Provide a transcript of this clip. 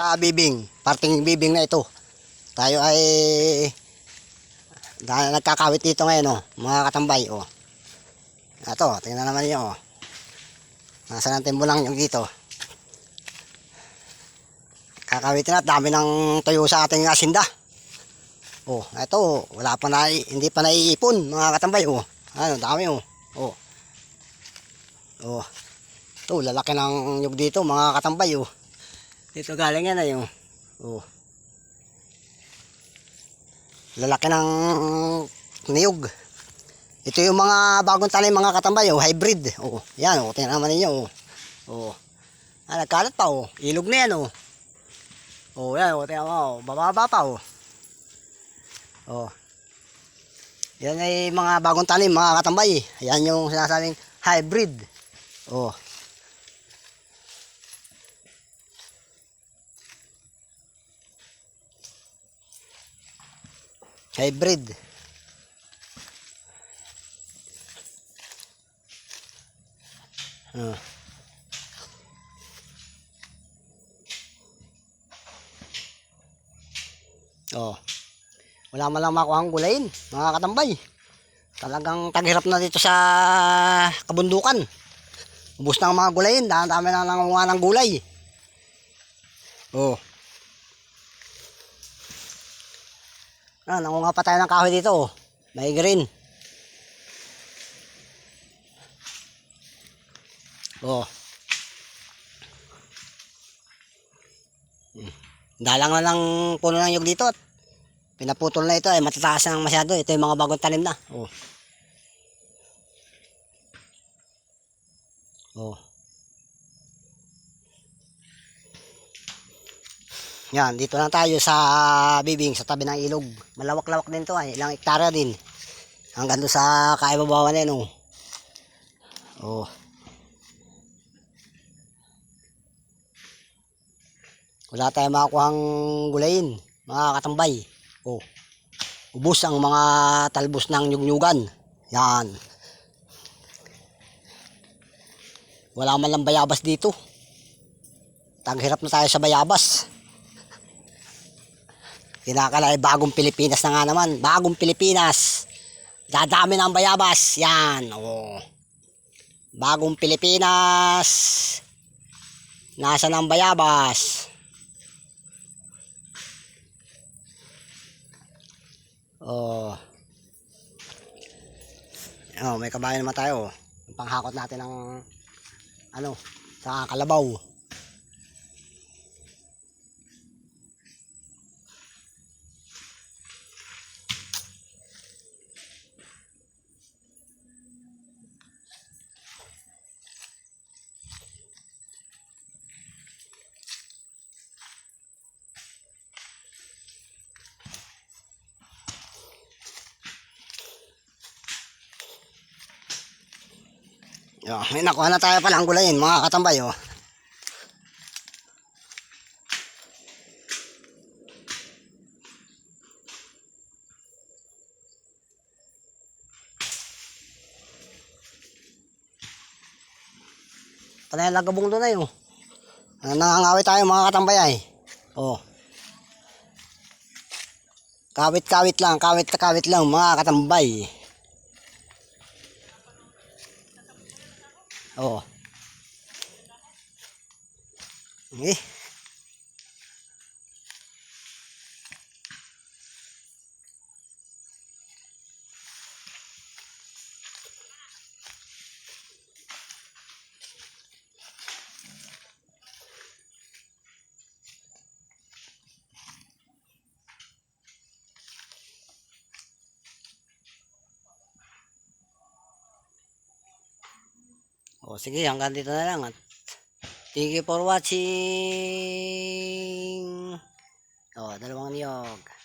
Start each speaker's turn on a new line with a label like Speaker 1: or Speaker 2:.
Speaker 1: Sa bibing, parting bibing na ito. Tayo ay nagkakawit dito ngayon, oh, mga katambay, oh. Ito, tingnan naman niyo, oh. Nasa ng timbulang yung dito. Kakawitin na, dami ng tuyo sa ating asinda. Oh, ito, wala pa na, hindi pa naiipon, mga katambay, oh. Ano, dami, oh. Oh. Oh. Ito, lalaki ng nyug dito, mga katambay, oh. Dito galing yan ay, oh. Oh. Lalaki ng niyog. Ito yung mga bagong tanim mga katambay, oh, hybrid. Oh, yan, oh, tingnan naman ninyo, oh. Oh. Ah, nagkalat pa, oh. Ilog na yan, oh. Oh, yan, oh, tingnan mo, oh. Bababa pa, oh. Oh. Yan ay mga bagong tanim, mga katambay. Yan yung sinasabing hybrid. Oh. Hybrid. Ah. Oh. Wala man lang makuha ang gulayin, mga katambay. Talagang taghirap na dito sa kabundukan. Ubus na ang mga gulayin, dami na nangunga ng gulay. Oh. Ah, nangunga pa tayo ng kahoy dito. Oh. May green. Oh. Hmm. Dalang na lang puno ng yug dito pinaputol na ito ay matataas na masyado. Ito yung mga bagong tanim na. Oh. Oh. Yan, dito lang tayo sa bibing, sa tabi ng ilog. Malawak-lawak din to ay, ilang hektara din. Hanggang doon sa kaibabawan na yun, oh. Oh. Wala tayong makakuhang gulayin, mga katambay. Oh. Ubus ang mga talbos ng nyugnyugan. Yan. Wala man lang bayabas dito. Taghirap na tayo sa bayabas. Kinakalay bagong Pilipinas na nga naman. Bagong Pilipinas. Dadami ng bayabas. Yan. Oh. Bagong Pilipinas. Nasa ng bayabas. Oh. Oh, may kabayo naman tayo. Panghakot natin ng ano, sa kalabaw. Yo, may nakuha na tayo palang gulayin, mga katambay, oh. Panay lagabong doon na yun. Ah, Nangangawit tayo mga katambay ay. Oh. Kawit-kawit lang, kawit-kawit lang mga katambay. Oo. Eh. O sige, hanggang dito na lang. At thank you for watching. O, dalawang niyog.